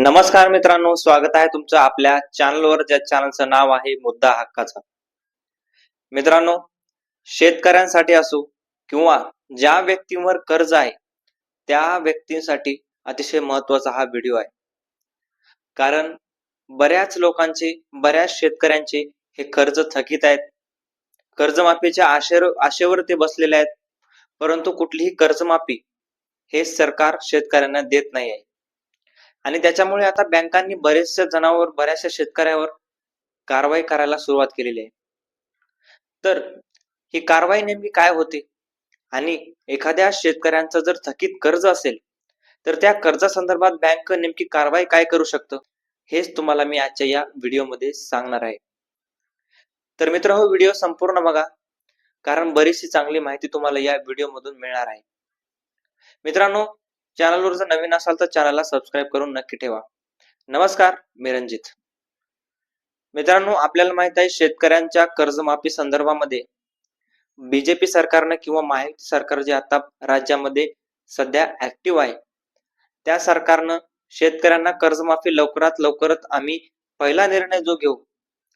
नमस्कार मित्रांनो स्वागत आहे तुमचं आपल्या चॅनलवर ज्या चॅनलचं नाव आहे मुद्दा हक्काचा. मित्रांनो शेतकऱ्यांसाठी असो किंवा ज्या व्यक्तींवर कर्ज आहे त्या व्यक्तींसाठी अतिशय महत्त्वाचा हा व्हिडिओ आहे. कारण बऱ्याच लोकांचे बऱ्याच शेतकऱ्यांचे हे कर्ज थकीत आहेत. कर्जमाफीच्या आशेवर आशेवर ते बसलेले आहेत. परंतु कुठलीही कर्जमाफी हे सरकार शेतकऱ्यांना देत नाही आहे आणि त्याच्यामुळे आता बँकांनी बरेचशा जणांवर बऱ्याचशा शेतकऱ्यावर कारवाई करायला सुरुवात केलेली आहे. तर ही कारवाई नेमकी काय होते? आणि एखाद्या शेतकऱ्यांचं जर थकीत कर्ज असेल तर त्या कर्जासंदर्भात बँक नेमकी कारवाई काय करू शकतं? हेच तुम्हाला मी आजच्या या व्हिडिओमध्ये सांगणार आहे. तर मित्र हो व्हिडिओ संपूर्ण बघा कारण बरीचशी चांगली माहिती तुम्हाला या व्हिडिओमधून मिळणार आहे. मित्रांनो चॅनलवर जर नवीन असाल तर चॅनलला सबस्क्राईब करून नक्की ठेवा. नमस्कार मी रंजित मित्रांनो आपल्याला माहीत आहे शेतकऱ्यांच्या कर्जमाफी संदर्भामध्ये बीजेपी सरकारनं किंवा महायुती सरकार जे आता राज्यामध्ये सध्या ऍक्टिव्ह आहे त्या सरकारनं शेतकऱ्यांना कर्जमाफी लवकरात लवकरात आम्ही पहिला निर्णय जो घेऊ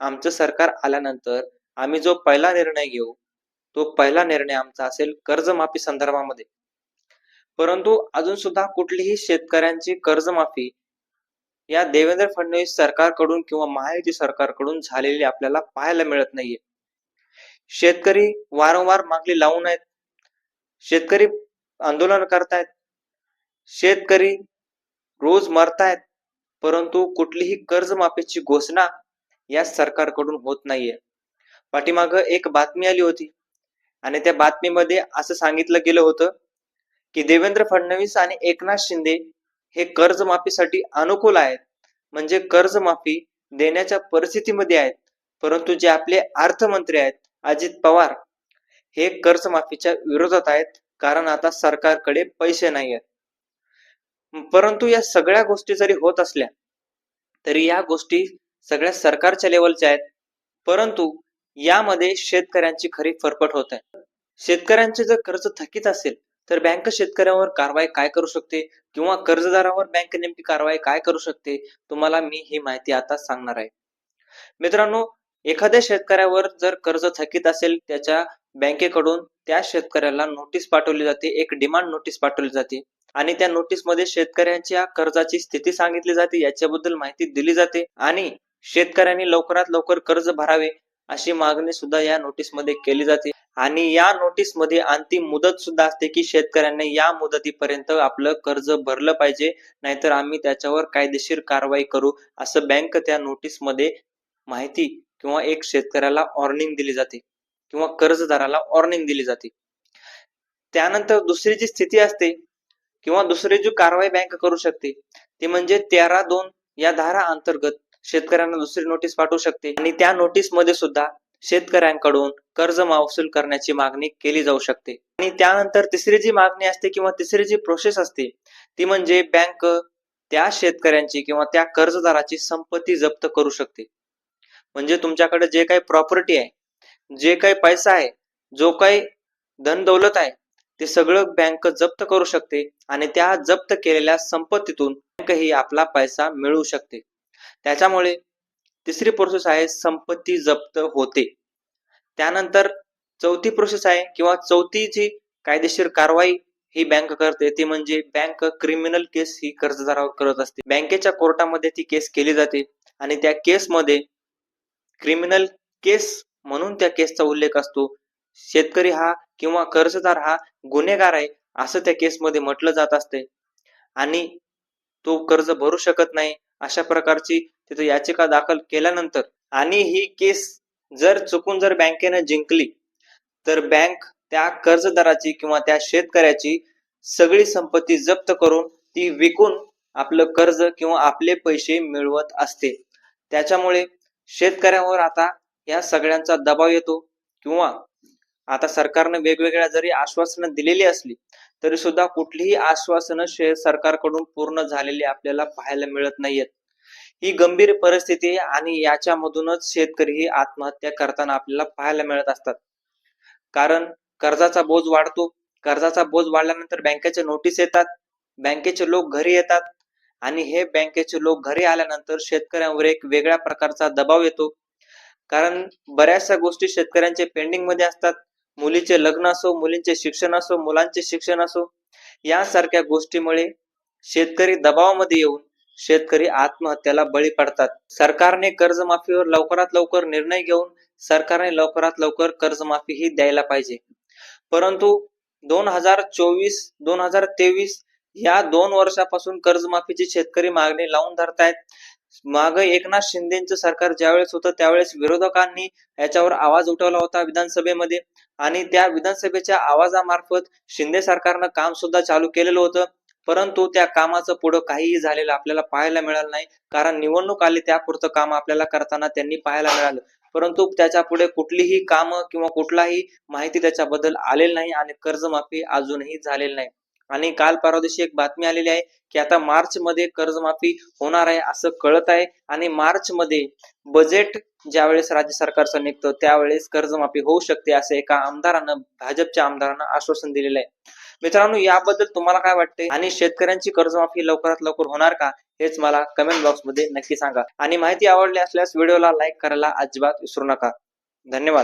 आमचं सरकार आल्यानंतर आम्ही जो पहिला निर्णय घेऊ तो पहिला निर्णय आमचा असेल कर्जमाफी संदर्भामध्ये. परंतु अजून सुद्धा कुठलीही शेतकऱ्यांची कर्जमाफी या देवेंद्र फडणवीस सरकारकडून किंवा महायुती सरकारकडून झालेली आपल्याला पाहायला मिळत नाहीये. शेतकरी वारंवार मागणी लावून आहेत. शेतकरी आंदोलन करतायत. शेतकरी रोज मरतायत. परंतु कुठलीही कर्जमाफीची घोषणा या सरकारकडून होत नाहीये. पाठीमाग एक बातमी आली होती. आणि त्या बातमीमध्ये असं सांगितलं गेलं होतं की देवेंद्र फडणवीस आणि एकनाथ शिंदे हे कर्जमाफीसाठी अनुकूल आहेत. म्हणजे कर्जमाफी देण्याच्या परिस्थितीमध्ये आहेत. परंतु जे आपले अर्थमंत्री आहेत अजित पवार हे कर्जमाफीच्या विरोधात आहेत. कारण आता सरकारकडे पैसे नाही आहेत परंतु या सगळ्या गोष्टी जरी होत असल्या तरी या गोष्टी सगळ्या सरकारच्या लेवलच्या आहेत. परंतु यामध्ये शेतकऱ्यांची खरी फरफट होत आहे. शेतकऱ्यांचे जर कर्ज थकीत असेल तर बँक शेतकऱ्यांवर कारवाई काय करू शकते? किंवा कर्जदारावर बँक नेमकी कारवाई काय करू शकते? तुम्हाला मी ही माहिती आता सांगणार आहे. मित्रांनो एखाद्या शेतकऱ्यावर जर कर्ज थकीत असेल त्याच्या बँकेकडून त्या शेतकऱ्याला नोटीस पाठवली जाते एक डिमांड नोटीस पाठवली जाते. आणि त्या नोटीसमध्ये शेतकऱ्यांच्या कर्जाची स्थिती सांगितली जाते याच्याबद्दल माहिती दिली जाते आणि शेतकऱ्यांनी लवकरात लवकर कर्ज भरावे अशी मागणी सुद्धा या नोटीसमध्ये केली जाते. आणि या नोटीसमध्ये अंतिम मुदत सुद्धा असते की शेतकऱ्यांनी या मुदतीपर्यंत आपलं कर्ज भरलं पाहिजे नाहीतर आम्ही त्याच्यावर कायदेशीर कारवाई करू असं बँक त्या नोटीसमध्ये माहिती किंवा एक शेतकऱ्याला वॉर्निंग दिली जाते किंवा कर्जदाराला वॉर्निंग दिली जाते. त्यानंतर दुसरी जी स्थिती असते किंवा दुसरी जी कारवाई बँक करू शकते ती म्हणजे तेरा दोन या धारा अंतर्गत शेतकऱ्यांना दुसरी नोटीस पाठवू शकते. आणि त्या नोटीसमध्ये सुद्धा शेतकऱ्यांकडून कर्ज महसूल करण्याची मागणी केली जाऊ शकते. आणि त्यानंतर तिसरी जी मागणी असते किंवा तिसरी जी प्रोसेस असते ती म्हणजे बँक त्या शेतकऱ्यांची किंवा त्या कर्जदाराची संपत्ती जप्त करू शकते. म्हणजे तुमच्याकडे जे काही प्रॉपर्टी आहे जे काही पैसा आहे जो काही धन दौलत आहे ते सगळं बँक जप्त करू शकते आणि त्या जप्त केलेल्या संपत्तीतून बँक ही आपला पैसा मिळवू शकते. त्याच्यामुळे तिसरी प्रोसेस आहे संपत्ती जप्त होते. त्यानंतर चौथी प्रोसेस आहे किंवा चौथी जी कायदेशीर कारवाई ही बँक करते ती म्हणजे बँक क्रिमिनल केस ही कर्जदारावर करत असते. बँकेच्या कोर्टामध्ये ती केस केली जाते आणि त्या केसमध्ये क्रिमिनल केस म्हणून त्या केसचा उल्लेख असतो. शेतकरी हा किंवा कर्जदार हा गुन्हेगार आहे असं त्या केसमध्ये म्हटलं जात असते. आणि तो कर्ज भरू शकत नाही अशा प्रकारची तिथे याचिका दाखल केल्यानंतर आणि ही केस जर चुकून जर बँकेनं जिंकली तर बँक त्या कर्जदाराची किंवा त्या शेतकऱ्याची सगळी संपत्ती जप्त करून ती विकून आपलं कर्ज किंवा आपले पैसे मिळवत असते. त्याच्यामुळे शेतकऱ्यांवर आता या सगळ्यांचा दबाव येतो किंवा आता सरकारनं वेगवेगळ्या जरी आश्वासनं दिलेली असली तरी सुद्धा कुठलीही आश्वासनं शे सरकारकडून पूर्ण झालेली आपल्याला पाहायला मिळत नाहीयेत. ही गंभीर परिस्थिती आहे आणि याच्यामधूनच शेतकरी ही आत्महत्या करताना आपल्याला पाहायला मिळत असतात. कारण कर्जाचा बोज वाढतो. कर्जाचा बोज वाढल्यानंतर बँकेचे नोटीस येतात. बँकेचे लोक घरी येतात आणि हे बँकेचे लोक घरी आल्यानंतर शेतकऱ्यांवर एक वेगळ्या प्रकारचा दबाव येतो. कारण बऱ्याचशा गोष्टी शेतकऱ्यांचे पेंडिंगमध्ये असतात. मुलीचे लग्न असो मुलींचे शिक्षण असो मुलांचे शिक्षण असो यासारख्या गोष्टीमुळे शेतकरी दबावामध्ये येऊन शेतकरी आत्महत्याला बळी पडतात. सरकारने कर्जमाफीवर लवकरात लवकर निर्णय घेऊन सरकारने लवकरात लवकर कर्जमाफी ही द्यायला पाहिजे. परंतु दोन हजार चोवीस दोन हजार तेवीस या दोन वर्षापासून कर्जमाफीची शेतकरी मागणी लावून धरतायत. माग एकनाथ शिंदेचं सरकार ज्यावेळेस होतं त्यावेळेस विरोधकांनी याच्यावर आवाज उठवला होता विधानसभेमध्ये. आणि त्या विधानसभेच्या आवाजामार्फत शिंदे सरकारनं काम सुद्धा चालू केलेलं होतं. परंतु त्या कामाचं पुढं काहीही झालेलं आपल्याला पाहायला मिळालं नाही. कारण निवडणूक आली त्यापुरतं काम आपल्याला करताना त्यांनी पाहायला मिळालं. परंतु त्याच्या पुढे कुठलीही कामं किंवा कुठलाही माहिती त्याच्याबद्दल आलेली नाही आणि कर्जमाफी अजूनही झालेली नाही. आणि काल परवा दिवशी एक बातमी आलेली आहे की आता मार्च मध्ये कर्जमाफी होणार आहे असं कळत आहे. आणि मार्च मध्ये बजेट ज्यावेळेस राज्य सरकारचं निघतं त्यावेळेस कर्जमाफी होऊ शकते असं एका आमदारानं भाजपच्या आमदारानं आश्वासन दिलेलं आहे. मित्रांनो याबद्दल तुम्हाला काय वाटते आणि शेतकऱ्यांची कर्जमाफी लवकरात लवकर होणार का? हेच मला कमेंट बॉक्समध्ये नक्की सांगा. आणि माहिती आवडली असल्यास व्हिडिओला लाईक करायला अजिबात विसरू नका. धन्यवाद.